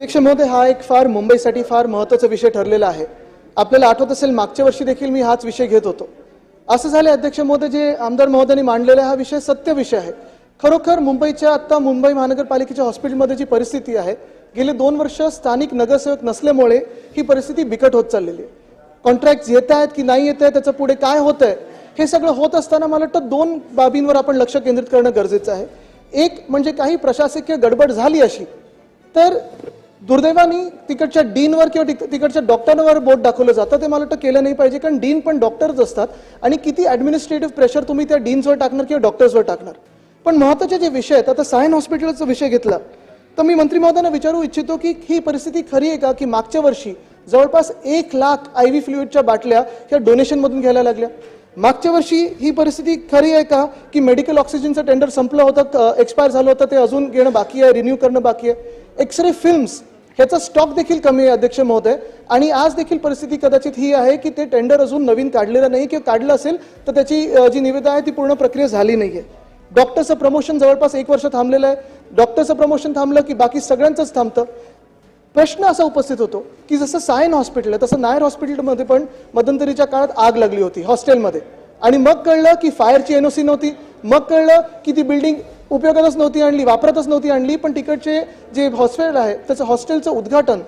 अध्यक्ष महोदय हा एक फार मुंबईसाठी फार महत्त्वाचा विषय ठरलेला आहे. आपल्याला आठवत असेल मागच्या वर्षी देखील मी हाच विषय घेत होतो. असं झाले अध्यक्ष महोदय जे आमदार महोदयांनी मांडलेला हा विषय सत्य विषय आहे. खरोखर मुंबईच्या आत्ता मुंबई महानगरपालिकेच्या हॉस्पिटलमध्ये जी परिस्थिती आहे गेले दोन वर्ष स्थानिक नगरसेवक नसल्यामुळे ही परिस्थिती बिकट होत चाललेली आहे. कॉन्ट्रॅक्ट येत आहेत की नाही येत आहे त्याचं पुढे काय होत आहे हे सगळं होत असताना मला वाटतं दोन बाबींवर आपण लक्ष केंद्रित करणं गरजेचं आहे. एक म्हणजे काही प्रशासकीय गडबड झाली अशी तर दुर्दैवाने तिकडच्या डीनवर किंवा तिकडच्या डॉक्टरांवर बोट दाखवलं जातं. ते मला वाटतं केलं नाही पाहिजे कारण डीन पण डॉक्टर्स असतात. आणि किती ॲडमिनिस्ट्रेटिव्ह प्रेशर तुम्ही त्या डीन्सवर टाकणार किंवा डॉक्टर्सवर टाकणार. पण महत्त्वाचे जे विषय आहेत आता सायन हॉस्पिटलचा विषय घेतला. तर मी मंत्री महोदयांना विचारू इच्छितो की ही परिस्थिती खरी आहे का? की मागच्या वर्षी जवळपास एक लाख आय व्ही फ्लुइडच्या बाटल्या ह्या डोनेशनमधून घ्यायला लागल्या. मागच्या वर्षी ही परिस्थिती खरी आहे का? की मेडिकल ऑक्सिजनचं टेंडर संपलं होतं एक्सपायर झालं होतं ते अजून घेणं बाकी आहे रिन्यू करणं बाकी आहे. एक्सरे फिल्म्स ह्याचा स्टॉक देखील कमी आहे अध्यक्ष महोदय. आणि आज देखील परिस्थिती कदाचित ही आहे की ते टेंडर अजून नवीन काढलेलं नाही किंवा काढलं असेल तर त्याची जी निविदा आहे ती पूर्ण प्रक्रिया झाली नाही आहे डॉक्टरचं प्रमोशन जवळपास एक वर्ष थांबलेलं आहे. डॉक्टरचं प्रमोशन थांबलं की बाकी सगळ्यांचंच थांबतं. प्रश्न असा उपस्थित होतो की जसं सायन हॉस्पिटल आहे तसं नायर हॉस्पिटलमध्ये पण मध्यंतरीच्या काळात आग लागली होती हॉस्टेलमध्ये. आणि मग कळलं की फायरची एनओसी नव्हती मग कळलं की ती बिल्डिंग उपयोगातच नव्हती आणली वापरतच नव्हती आणली पण तिकडचे जे हॉस्टेल आहे त्याचं हॉस्टेलचं उद्घाटन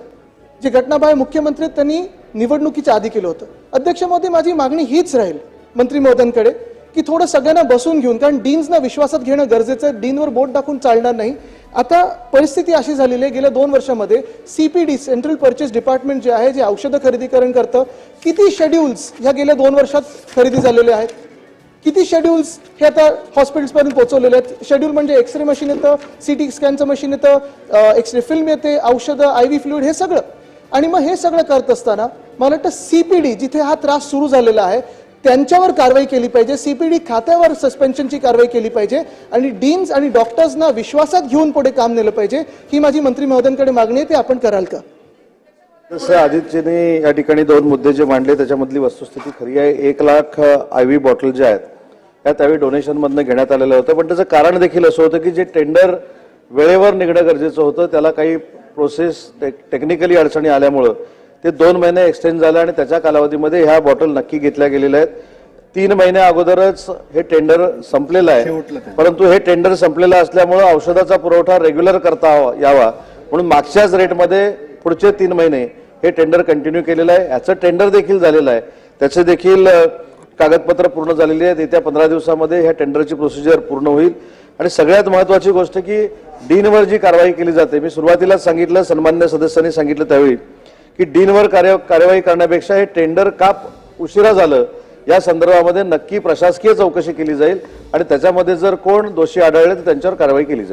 जे घटनाबाह्य मुख्यमंत्री त्यांनी निवडणुकीच्या आधी केलं होतं. अध्यक्ष मोदी माझी मागणी हीच राहील मंत्री महोदयांकडे की थोडं सगळ्यांना बसून घेऊन कारण डीन्सना विश्वासात घेणं गरजेचं आहे डीनवर बोट दाखवून चालणार नाही आता परिस्थिती अशी झालेली आहे गेल्या दोन वर्षामध्ये C P D central purchase department जे आहे जे औषधं खरेदीकरण करतं किती शेड्यूल्स ह्या गेल्या दोन वर्षात खरेदी झालेले आहेत? किती शेड्यूल्स हे आता हॉस्पिटल्सपर्यंत पोहोचवलेले आहेत? शेड्यूल म्हणजे एक्सरे मशीन येतं सी टी स्कॅनचं मशीन येतं एक्सरे फिल्म येते औषधं आय व्ही फ्लुईड हे सगळं. आणि मग हे सगळं करत असताना मला वाटतं सी पी डी जिथे हा त्रास सुरू झालेला आहे त्यांच्यावर कारवाई केली पाहिजे सीपीडी खात्यावर सस्पेन्शनची कारवाई केली पाहिजे आणि डीन्स आणि डॉक्टर्सना विश्वासात घेऊन पुढे काम नेलं पाहिजे ही माझी मंत्री महोदयांकडे मागणी आहे ते आपण कराल का? जसं आदित्यने या ठिकाणी दोन मुद्दे जे मांडले त्याच्यामधली वस्तुस्थिती खरी आहे. एक लाख आय व्ही बॉटल ज्या आहेत त्या त्यावेळी डोनेशनमधनं घेण्यात आलेलं होतं पण त्याचं कारण देखील असं होतं की जे टेंडर वेळेवर निघणं गरजेचं होतं त्याला काही प्रोसेस टेक्निकली अडचणी आल्यामुळं ते दोन महिने एक्सटेंड झालं आणि त्याच्या कालावधीमध्ये ह्या बॉटल नक्की घेतल्या गेलेल्या आहेत. तीन महिन्या अगोदरच हे टेंडर संपलेलं आहे. परंतु हे टेंडर संपलेलं असल्यामुळं औषधाचा पुरवठा रेग्युलर करता यावा. म्हणून मागच्याच रेटमध्ये पुढचे तीन महिने हे टेंडर कंटिन्यू केलेलं आहे. याचं टेंडर देखील झालेलं आहे. त्याचे देखील कागदपत्र पूर्ण झालेली आहेत. येत्या पंधरा दिवसामध्ये ह्या टेंडरची प्रोसिजर पूर्ण होईल. आणि सगळ्यात महत्वाची गोष्ट की डीनवर जी कारवाई केली जाते मी सुरुवातीलाच सांगितलं सन्मान्य सदस्यांनी सांगितलं त्यावेळी की डीनवर कार्य कार्यवाही करण्यापेक्षा हे टेंडर का उशिरा झालं या संदर्भामध्ये नक्की प्रशासकीय चौकशी केली जाईल आणि त्याच्यामध्ये जर कोण दोषी आढळले तर त्यांच्यावर कारवाई केली जाईल.